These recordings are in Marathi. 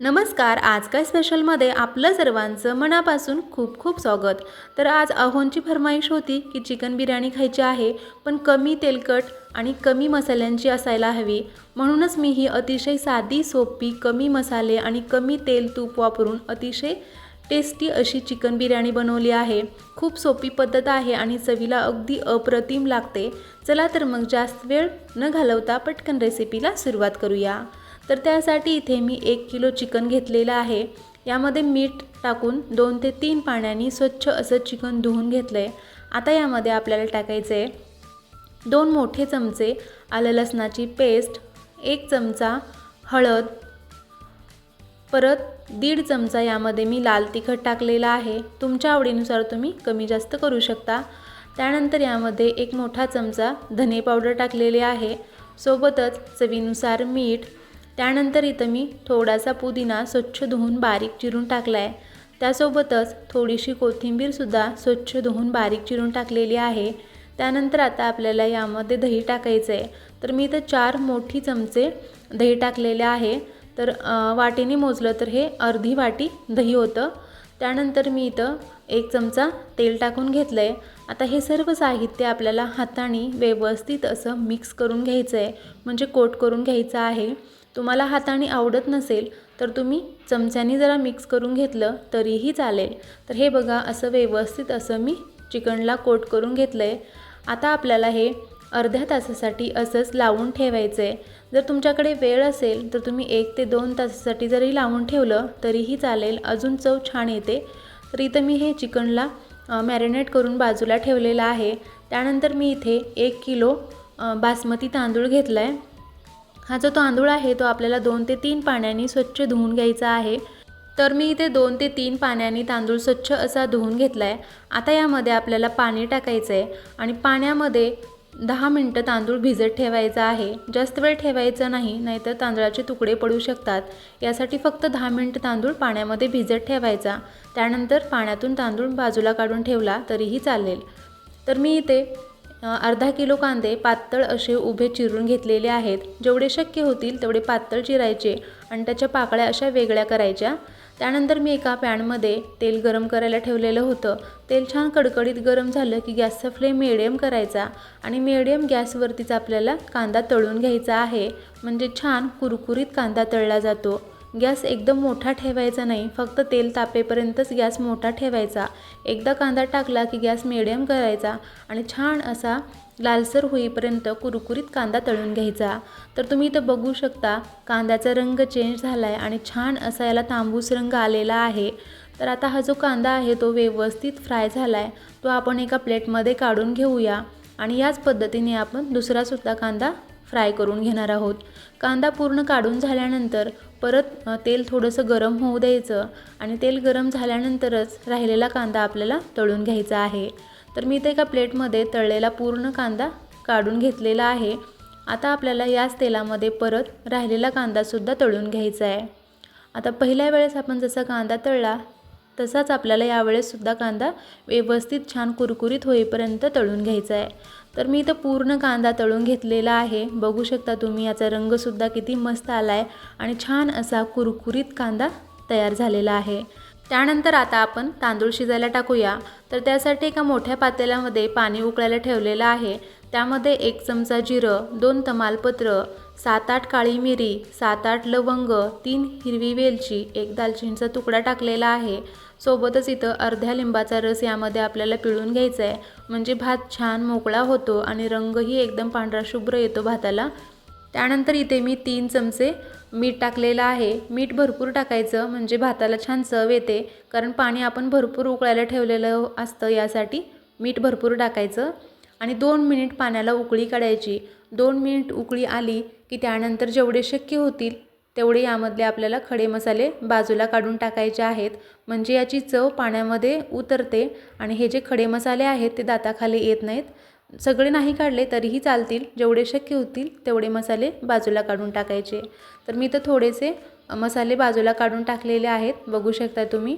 नमस्कार आज काय स्पेशलमध्ये आपलं सर्वांचं मनापासून खूप खूप स्वागत. तर आज अहोंची फरमाईश होती की चिकन बिर्याणी खायची आहे पण कमी तेलकट आणि कमी मसाल्यांची असायला हवी. म्हणूनच मी ही अतिशय साधी सोपी कमी मसाले आणि कमी तेल तूप वापरून अतिशय टेस्टी अशी चिकन बिर्याणी बनवली आहे. खूप सोपी पद्धत आहे आणि चवीला अगदी अप्रतिम लागते. चला तर मग जास्त वेळ न घालवता पटकन रेसिपीला सुरुवात करूया. तर त्यासाठी इथे मी एक किलो चिकन घेतलेलं आहे. यामध्ये मीठ टाकून दोन ते तीन पाण्याने स्वच्छ असं चिकन धुवून घेतलं आहे आता यामध्ये आपल्याला टाकायचं आहे दोन मोठे चमचे आलं लसणाची पेस्ट एक चमचा हळद परत दीड चमचा यामध्ये मी लाल तिखट टाकलेला आहे. तुमच्या आवडीनुसार तुम्ही कमी जास्त करू शकता. त्यानंतर यामध्ये एक मोठा चमचा धने पावडर टाकलेले आहे. सोबतच चवीनुसार मीठ त्यानंतर इथं मी थोडासा पुदिना स्वच्छ धुवून बारीक चिरून टाकला आहे त्यासोबतच थोडीशी कोथिंबीरसुद्धा स्वच्छ धुवून बारीक चिरून टाकलेली आहे. त्यानंतर आता आपल्याला यामध्ये दही टाकायचं आहे तर मी इथं चार मोठी चमचे दही टाकलेले आहे. तर वाटीने मोजलं तर हे अर्धी वाटी दही होतं. त्यानंतर मी इथं एक चमचा तेल टाकून घेतलं आहे आता हे सर्व साहित्य आपल्याला हाताने व्यवस्थित असं मिक्स करून घ्यायचं आहे म्हणजे कोट करून घ्यायचं आहे. तुम्हाला हाताने आवडत नसेल तर तुम्ही चमच्याने जरा मिक्स करून घेतलं तरीही चालेल. तर हे बघा असं व्यवस्थित असं मी चिकनला कोट करून घेतलं आहे आता आपल्याला हे अर्ध्या तासासाठी असंच लावून ठेवायचं आहे जर तुमच्याकडे वेळ असेल तर तुम्ही एक ते दोन तासासाठी जरी लावून ठेवलं तरीही चालेल. अजून चव छान येते. तर इथं मी हे चिकनला मॅरिनेट करून बाजूला ठेवलेलं आहे. त्यानंतर मी इथे एक किलो बासमती तांदूळ घेतला आहे हा जो तांदूळ आहे तो आपल्याला दोन ते तीन पाण्याने स्वच्छ धुवून घ्यायचा आहे. तर मी इथे दोन ते तीन पाण्याने तांदूळ स्वच्छ असा धुवून घेतला आहे आता यामध्ये आपल्याला पाणी टाकायचं आहे आणि पाण्यामध्ये दहा मिनटं तांदूळ भिजत ठेवायचा आहे. जास्त वेळ ठेवायचा नाही नाहीतर तांदळाचे तुकडे पडू शकतात. यासाठी फक्त दहा मिनटं तांदूळ पाण्यामध्ये भिजत ठेवायचा. त्यानंतर पाण्यातून तांदूळ बाजूला काढून ठेवला तरीही चालेल. तर मी इथे अर्धा किलो कांदे पातळ असे उभे चिरून घेतलेले आहेत. जेवढे शक्य होतील तेवढे पातळ चिरायचे आणि त्याच्या पाकळ्या अशा वेगळ्या करायच्या. त्यानंतर मी एका पॅनमध्ये तेल गरम करायला ठेवलेलं होतं. तेल छान कडकडीत गरम झालं की गॅसचा फ्लेम मिडियम करायचा आणि मिडियम गॅसवरतीच आपल्याला कांदा तळून घ्यायचा आहे. म्हणजे छान कुरकुरीत कांदा तळला जातो. गॅस एकदम मोठा ठेवायचा नाही फक्त तेल तापेपर्यंतच गॅस मोठा ठेवायचा. एकदा कांदा टाकला की गॅस मिडियम करायचा आणि छान असा लालसर होईपर्यंत कुरकुरीत कांदा तळून घ्यायचा. तर तुम्ही इथं बघू शकता कांद्याचा रंग चेंज झाला आहे आणि छान असा याला तांबूस रंग आलेला आहे. तर आता हा जो कांदा आहे तो व्यवस्थित फ्राय झाला आहे तो आपण एका प्लेटमध्ये काढून घेऊया आणि याच पद्धतीने आपण दुसरासुद्धा कांदा फ्राय करून घेणार आहोत. कांदा पूर्ण काढून झाल्यानंतर परत तेल थोडंसं गरम होऊ द्यायचं आणि तेल गरम झाल्यानंतरच राहिलेला कांदा आपल्याला तळून घ्यायचा आहे. तर मी ते एका प्लेटमध्ये तळलेला पूर्ण कांदा काढून घेतलेला आहे. आता आपल्याला याच तेलामध्ये परत राहिलेला कांदासुद्धा तळून घ्यायचा आहे. आता पहिल्या वेळेस आपण जसा कांदा तळला तसाच आपल्याला यावेळेससुद्धा कांदा व्यवस्थित छान कुरकुरीत होईपर्यंत तळून घ्यायचा आहे. तर मी इथं पूर्ण कांदा तळून घेतलेला आहे. बघू शकता तुम्ही याचा रंगसुद्धा किती मस्त आला आहे आणि छान असा कुरकुरीत कांदा तयार झालेला आहे. त्यानंतर आता आपण तांदूळ शिजायला टाकूया. तर त्यासाठी एका मोठ्या पातेल्यामध्ये पाणी उकळायला ठेवलेलं आहे. त्यामध्ये एक चमचा जिरं दोन तमालपत्र सात आठ काळी मिरी सात आठ लवंग तीन हिरवी वेलची एक दालचिनीचा तुकडा टाकलेला आहे. सोबतच इथं अर्ध्या लिंबाचा रस यामध्ये आपल्याला पिळून घ्यायचा आहे म्हणजे भात छान मोकळा होतो आणि रंगही एकदम पांढरा शुभ्र येतो भाताला. त्यानंतर इथे मी तीन चमचे मीठ टाकलेलं आहे. मीठ भरपूर टाकायचं म्हणजे भाताला छान चव येते. कारण पाणी आपण भरपूर उकळायला ठेवलेलं असतं यासाठी मीठ भरपूर टाकायचं. आणि दोन मिनिट पाण्याला उकळी काढायची. दोन मिनिट उकळी आली की त्यानंतर जेवढे शक्य होतील तेवढे यामधले आपल्याला खडे मसाले बाजूला काढून टाकायचे आहेत. म्हणजे याची चव पाण्यामध्ये उतरते आणि हे जे खडे मसाले आहेत ते दाताखाली येत नाहीत. सगळे नाही काढले तरीही चालतील. जेवढे शक्य होतील तेवढे मसाले बाजूला काढून टाकायचे. तर मी तर थोडेसे मसाले बाजूला काढून टाकलेले आहेत. बघू शकता तुम्ही.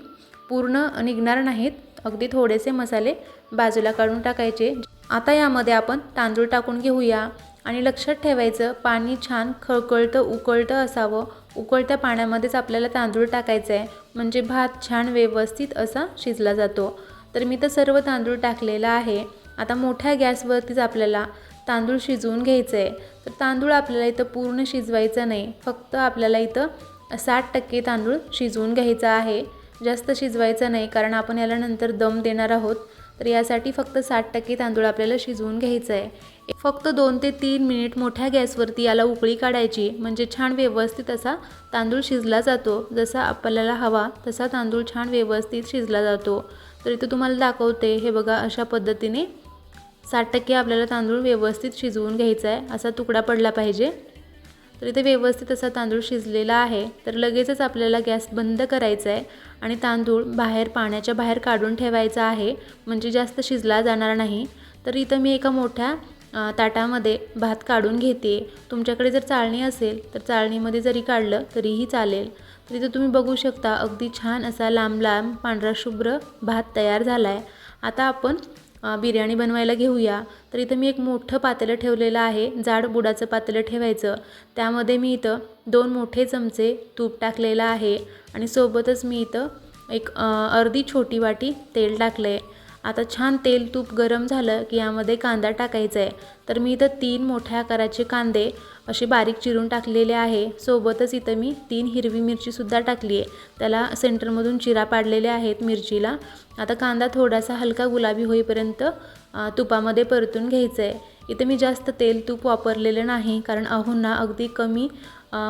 पूर्ण निघणार नाहीत. अगदी थोडेसे मसाले बाजूला काढून टाकायचे. आता यामध्ये आपण तांदूळ टाकून घेऊया. आणि लक्षात ठेवायचं पाणी छान खळखळतं उकळतं असावं. उकळत्या पाण्यामध्येच आपल्याला तांदूळ टाकायचा आहे म्हणजे भात छान व्यवस्थित असा शिजला जातो. तर मी तर सर्व तांदूळ टाकलेला आहे. आता मोठ्या गॅसवरतीच आपल्याला तांदूळ शिजवून घ्यायचं आहे तर तांदूळ आपल्याला इथं पूर्ण शिजवायचं नाही. फक्त आपल्याला इथं साठ टक्के तांदूळ शिजवून घ्यायचा आहे. जास्त शिजवायचं नाही कारण आपण याला नंतर दम देणार आहोत. तर यासाठी फक्त साठ टक्के तांदूळ आपल्याला शिजवून घ्यायचं आहे. फक्त दोन ते तीन मिनिट मोठ्या गॅसवरती याला उकळी काढायची. म्हणजे छान व्यवस्थित असा तांदूळ शिजला जातो. जसा आपल्याला हवा तसा तांदूळ छान व्यवस्थित शिजला जातो. तर इथं तुम्हाला दाखवते हे बघा अशा पद्धतीने साठ टक्के आपल्याला तांदूळ व्यवस्थित शिजवून घ्यायचा आहे. असा तुकडा पडला पाहिजे. तर इथे व्यवस्थित असा तांदूळ शिजलेला आहे. तर लगेचच आपल्याला गॅस बंद करायचा आहे आणि तांदूळ बाहेर पाण्याच्या बाहेर काढून ठेवायचा आहे. म्हणजे जास्त शिजला जाणार नाही. तर इथं मी एका मोठ्या ताटामध्ये भात काढून घेते. तुमच्याकडे जर चाळणी असेल तर चाळणीमध्ये जरी काढलं तरीही चालेल. तर इथं तुम्ही बघू शकता अगदी छान असा लांब लांब पांढरा शुभ्र भात तयार झाला आहे आता आपण बिर्याणी बनवायला घेऊया. तर इथं मी एक मोठं पातेलं ठेवलेलं आहे. जाड बुडाचं पातेलं ठेवायचं. त्यामध्ये मी इथं दोन मोठे चमचे तूप टाकलेलं आहे. आणि सोबतच मी इथं एक अर्धी छोटी वाटी तेल टाकलं आहे आता छान तेल तूप गरम झालं की यामध्ये कांदा टाकायचा आहे. तर मी इथं तीन मोठ्या आकाराचे कांदे असे बारीक चिरून टाकलेले आहे. सोबतच इथं मी तीन हिरवी मिरचीसुद्धा टाकली आहे. त्याला सेंटरमधून चिरा पाडलेले आहेत मिरचीला. आता कांदा थोडासा हलका गुलाबी होईपर्यंत तुपामध्ये परतून घ्यायचं आहे. इथं मी जास्त तेल तूप वापरलेलं नाही कारण अहोंना अगदी कमी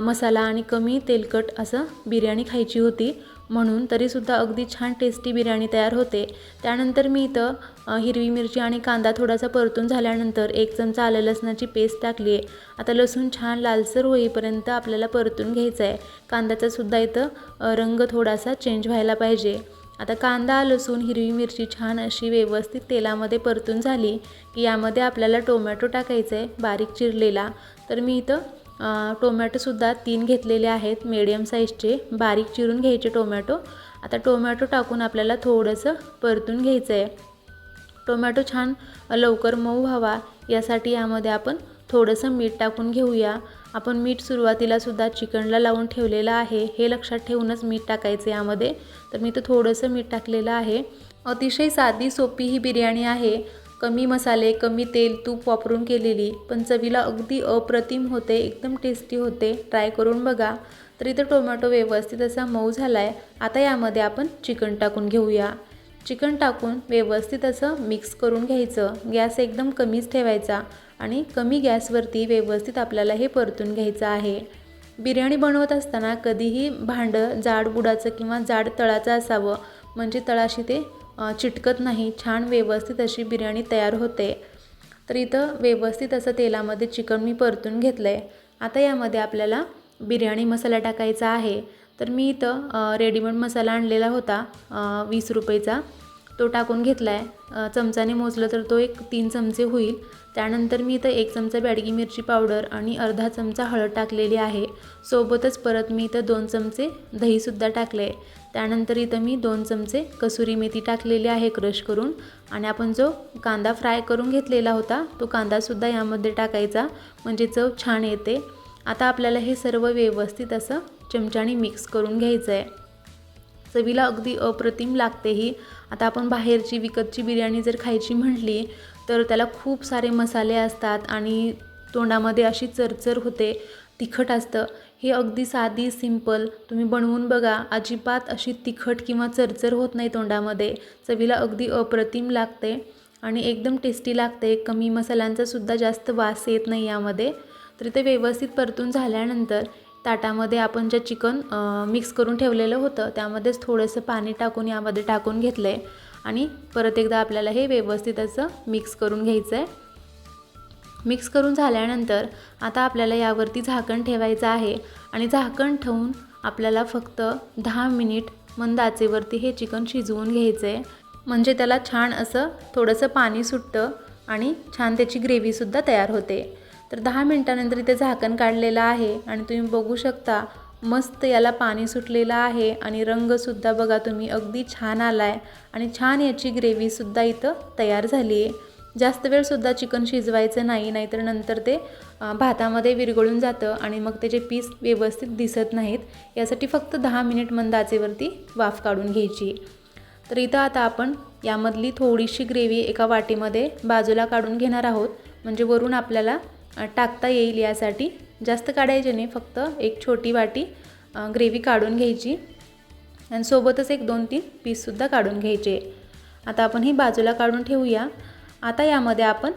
मसाला आणि कमी तेलकट असं बिर्याणी खायची होती. म्हणून तरीसुद्धा अगदी छान टेस्टी बिर्याणी तयार होते. त्यानंतर मी इथं हिरवी मिरची आणि कांदा थोडासा परतून झाल्यानंतर एक चमचा आलं लसणाची पेस्ट टाकली आहे आता लसूण छान लालसर होईपर्यंत आपल्याला परतून घ्यायचं आहे कांद्याचासुद्धा इथं रंग थोडासा चेंज व्हायला पाहिजे. आता कांदा लसूण हिरवी मिरची छान अशी व्यवस्थित तेलामध्ये परतून झाली की यामध्ये आपल्याला टोमॅटो टाकायचं आहे बारीक चिरलेला. तर मी इथं टोमॅटोसुद्धा तीन घेतलेले आहेत मीडियम साईजचे बारीक चिरून घ्यायचे टोमॅटो. आता टोमॅटो टाकून आपल्याला थोडंसं परतून घ्यायचं आहे टोमॅटो छान लवकर मऊ व्हावा. यासाठी यामध्ये आपण थोडंसं मीठ टाकून घेऊया. आपण मीठ सुरुवातीलासुद्धा चिकनला लावून ठेवलेलं आहे. हे लक्षात ठेवूनच मीठ टाकायचं यामध्ये. तर मी तर थोडंसं मीठ टाकलेलं आहे. अतिशय साधी सोपी ही बिर्याणी आहे. कमी मसाले कमी तेल तूप वापरून केलेली पण चवीला अगदी अप्रतिम होते एकदम टेस्टी होते. ट्राय करून बघा. तर इथं टोमॅटो व्यवस्थित असा मऊ झाला आहे आता यामध्ये आपण चिकन टाकून घेऊया. चिकन टाकून व्यवस्थित असं मिक्स करून घ्यायचं. गॅस एकदम कमीच ठेवायचा आणि कमी गॅसवरती व्यवस्थित आपल्याला हे परतून घ्यायचं आहे. बिर्याणी बनवत असताना कधीही भांडं जाड बुडाचं किंवा जाड तळाचं असावं. म्हणजे तळाशी ते चिटकत नाही. छान व्यवस्थित अशी बिर्याणी तयार होते. तर इथं व्यवस्थित असं तेलामध्ये चिकन मी परतून घेतलं आहे आता यामध्ये आपल्याला बिर्याणी मसाला टाकायचा आहे. तर मी इथं रेडीमेड मसाला आणलेला होता. वीस रुपयेचा. तो टाकून घेतला आहे चमचाने मोजलं तर तो एक तीन चमचे होईल. त्यानंतर मी इथं एक चमचा बॅडगी मिरची पावडर आणि अर्धा चमचा हळद टाकलेली आहे. सोबतच परत मी इथं दोन चमचे दहीसुद्धा टाकले आहे त्यानंतर इथं मी दोन चमचे कसुरी मेथी टाकलेली आहे क्रश करून. आणि आपण जो कांदा फ्राय करून घेतलेला होता तो कांदासुद्धा यामध्ये टाकायचा. म्हणजे चव छान येते. आता आपल्याला हे सर्व व्यवस्थित असं चमच्याने मिक्स करून घ्यायचं आहे चवीला अगदी अप्रतिम लागते ही आता आपण बाहेरची विकतची बिर्याणी जर खायची म्हटली तर त्याला खूप सारे मसाले असतात आणि तोंडामध्ये अशी चरचर होते तिखट असतं. हे अगदी साधी सिंपल तुम्ही बनवून बघा. अजिबात अशी तिखट किंवा चरचर होत नाही तोंडामध्ये. चवीला अगदी अप्रतिम लागते आणि एकदम टेस्टी लागते. कमी मसाल्यांचासुद्धा जास्त वास येत नाही यामध्ये. तर ते व्यवस्थित परतून झाल्यानंतर ताटामध्ये आपण जे चिकन मिक्स करून ठेवलेलं होतं त्यामध्येच थोडंसं पाणी टाकून यामध्ये टाकून घेतलं आहे आणि परत एकदा आपल्याला हे व्यवस्थित असं मिक्स करून घ्यायचं आहे मिक्स करून झाल्यानंतर आता आपल्याला यावरती झाकण ठेवायचं आहे आणि झाकण ठेवून आपल्याला फक्त दहा मिनिट मंद आचेवरती हे चिकन शिजवून घ्यायचं आहे म्हणजे त्याला छान असं थोडंसं पाणी सुटतं आणि छान त्याची ग्रेव्हीसुद्धा तयार होते. तर दहा मिनटानंतर इथे झाकण काढलेलं आहे आणि तुम्ही बघू शकता मस्त याला पाणी सुटलेलं आहे आणि रंगसुद्धा बघा तुम्ही अगदी छान आला आहे आणि छान याची ग्रेव्हीसुद्धा इथं तयार झाली आहे जास्त वेळसुद्धा चिकन शिजवायचं नाही नाहीतर नंतर ते भातामध्ये विरघळून जातं आणि मग त्याचे पीस व्यवस्थित दिसत नाहीत यासाठी फक्त दहा मिनिट मंद आचेवरती वाफ काढून घ्यायची. तर इथं आता आपण यामधली थोडीशी ग्रेव्ही एका वाटीमध्ये बाजूला काढून घेणार आहोत. म्हणजे वरून आपल्याला टाकता येईल यासाठी. जास्त काढायचे नाही फक्त एक छोटी वाटी ग्रेव्ही काढून घ्यायची. आणि सोबतच एक दोन तीन पीससुद्धा काढून घ्यायचे. आता आपण ही बाजूला काढून ठेवूया. आता यामध्ये आपण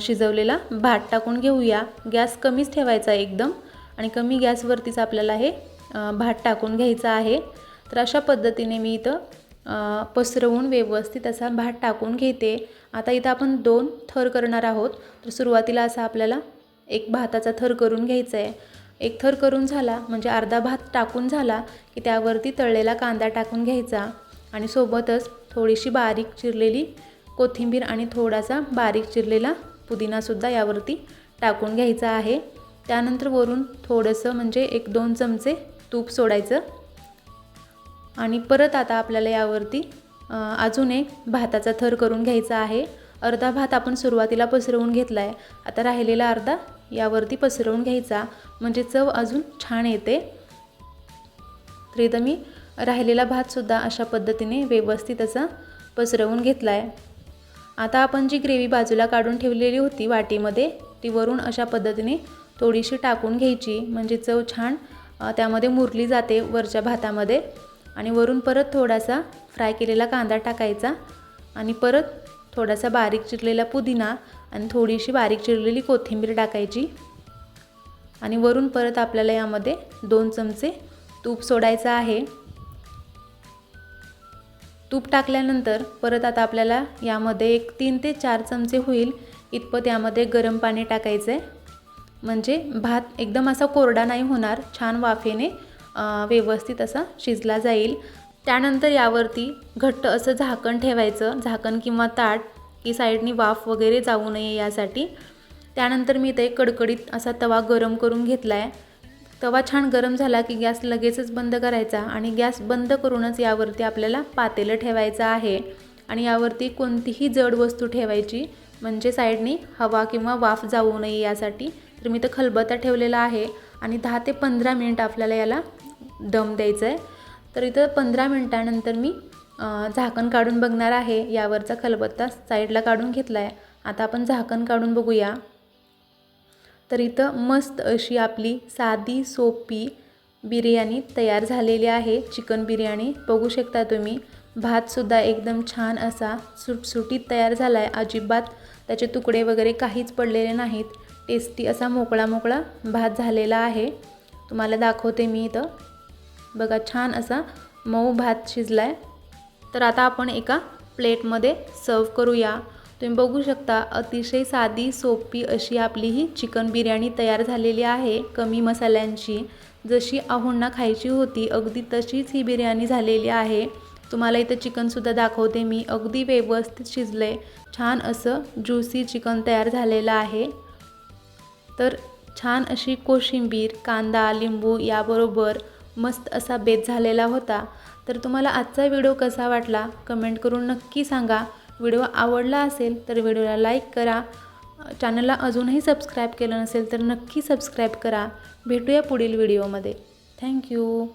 शिजवलेला भात टाकून घेऊया. गॅस कमीच ठेवायचा एकदम. आणि कमी गॅसवरतीच आपल्याला हे भात टाकून घ्यायचा आहे. तर अशा पद्धतीने मी इथं पसरवून व्यवस्थित असा भात टाकून घेते. आता इथं आपण दोन थर करणार आहोत. तर सुरुवातीला असा आपल्याला एक भाताचा थर करून घ्यायचा आहे. एक थर करून झाला म्हणजे अर्धा भात टाकून झाला की त्यावरती तळलेला कांदा टाकून घ्यायचा. आणि सोबतच थोडीशी बारीक चिरलेली कोथिंबीर आणि थोडासा बारीक चिरलेला पुदिनासुद्धा यावरती टाकून घ्यायचा आहे. त्यानंतर वरून थोडंसं म्हणजे एक दोन चमचे तूप सोडायचं. आणि परत आता आपल्याला यावरती अजून एक भाताचा थर करून घ्यायचा आहे. अर्धा भात आपण सुरुवातीला पसरवून घेतला आहे आता राहिलेला अर्धा यावरती पसरवून घ्यायचा. म्हणजे चव अजून छान येते. तर इथं मी राहिलेला भातसुद्धा अशा पद्धतीने व्यवस्थित असा पसरवून घेतला आहे आता आपण जी ग्रेव्ही बाजूला काढून ठेवलेली होती वाटीमध्ये ती वरून अशा पद्धतीने थोडीशी टाकून घ्यायची. म्हणजे चव छान त्यामध्ये मुरली जाते वरच्या भातामध्ये. आणि वरून परत थोडासा फ्राय केलेला कांदा टाकायचा. आणि परत थोडासा बारीक चिरलेला पुदिना आणि थोडीशी बारीक चिरलेली कोथिंबीर टाकायची. आणि वरून परत आपल्याला यामध्ये दोन चमचे तूप सोडायचं आहे. तूप टाकल्यानंतर परत आता आपल्याला यामध्ये एक तीन ते चार चमचे होईल. इतपत यामध्ये गरम पाणी टाकायचं आहे म्हणजे भात एकदम असा कोरडा नाही होणार छान वाफेने व्यवस्थित असा शिजला जाईल. त्यानंतर यावरती घट्ट असं झाकण ठेवायचं. झाकण किंवा ताट की साईडनी वाफ वगैरे जाऊ नये यासाठी. त्यानंतर मी इथे कडकडीत असा तवा गरम करून घेतला आहे तवा छान गरम झाला की गॅस लगेचच बंद करायचा आणि गॅस बंद करूनच यावरती आपल्याला पातेलं ठेवायचं आहे. आणि यावरती कोणतीही जड वस्तू ठेवायची म्हणजे साईडनी हवा किंवा वाफ जाऊ नये यासाठी तर मी तर खलबत्ता ठेवलेला आहे आणि दहा ते पंधरा मिनिट आपल्याला याला दम द्यायचा आहे. तर इथं पंधरा मिनटानंतर मी झाकण काढून बघणार आहे. यावरचा खलबत्ता साईडला काढून घेतला आहे आता आपण झाकण काढून बघूया. तर इथं मस्त अशी आपली साधी सोपी बिर्याणी तयार झालेली आहे. चिकन बिर्याणी बघू शकता तुम्ही. भातसुद्धा एकदम छान असा सुटसुटीत तयार झाला आहे अजिबात त्याचे तुकडे वगैरे काहीच पडलेले नाहीत. टेस्टी असा मोकळा मोकळा भात झालेला आहे. तुम्हाला दाखवते मी इथं. बघा छान असा मऊ भात शिजला आहे तर आता आपण एका प्लेटमध्ये सर्व करूया. तुम्ही बघू शकता अतिशय साधी सोपी अशी आपली ही चिकन बिर्याणी तयार झालेली आहे कमी मसाल्यांची. जशी आहोंना खायची होती अगदी तशीच ही बिर्याणी झालेली आहे. तुम्हाला इथं चिकनसुद्धा दाखवते मी. अगदी व्यवस्थित शिजलं आहे छान असं ज्युसी चिकन तयार झालेलं आहे. तर छान अशी कोशिंबीर कांदा लिंबू याबरोबर मस्त असा बेत झालेला होता. तर तुम्हाला आजचा व्हिडिओ कसा वाटला कमेंट करून नक्की सांगा. व्हिडिओ आवडला असेल तर व्हिडिओला लाईक करा. चॅनलला अजूनही सबस्क्राईब केलं नसेल तर नक्की सबस्क्राईब करा. भेटूया पुढील व्हिडिओमध्ये. थँक्यू.